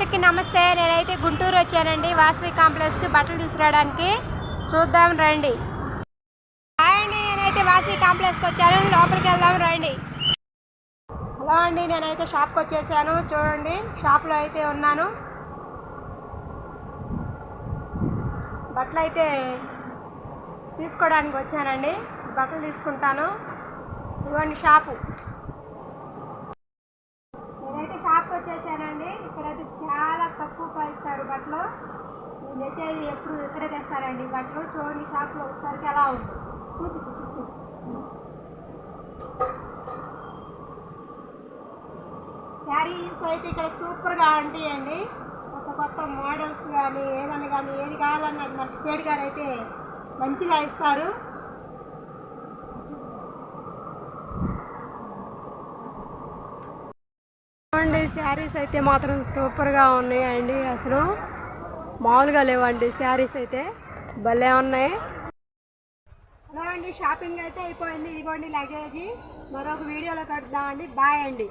అందరికీ నమస్తే. నేనైతే గుంటూరు వచ్చానండి. వాసవి కాంప్లెక్స్కి బట్టలు తీసుకురావడానికి. చూద్దాం రండి. హాయ్ అండి. నేనైతే వాసవి కాంప్లెక్స్కి వచ్చాను. లోపలికి వెళ్దాం రండి. హలో అండి. నేనైతే షాప్కి వచ్చేసాను. చూడండి. షాప్లో అయితే ఉన్నాను. బట్టలు అయితే తీసుకోవడానికి వచ్చానండి. బట్టలు తీసుకుంటాను. ఇవ్వండి షాపు. నేనైతే షాప్కి వచ్చేసాను. బట్టలు. నేను తెచ్చేది ఎప్పుడు ఇక్కడే తెస్తారండి బట్టలు చూడండి షాప్లో ఒకసారికి ఎలా ఉంది. చూపించు చూసి శారీస్ అయితే ఇక్కడ సూపర్గా ఉంటాయండి. కొత్త కొత్త మోడల్స్ కానీ ఏదైనా కానీ ఏది కావాలన్నా అది మనకి సేడ్ గారు అయితే మంచిగా ఇస్తారు. చూడండి శారీస్ అయితే మాత్రం సూపర్గా ఉన్నాయండి అసలు. మామూలుగా లేవండి శారీస్ అయితే. భలే ఉన్నాయి. హలో అండి షాపింగ్ అయితే అయిపోయింది. ఇదిగోండి లగేజీ మరొక వీడియోలో కడదామండి బాయ్ అండి.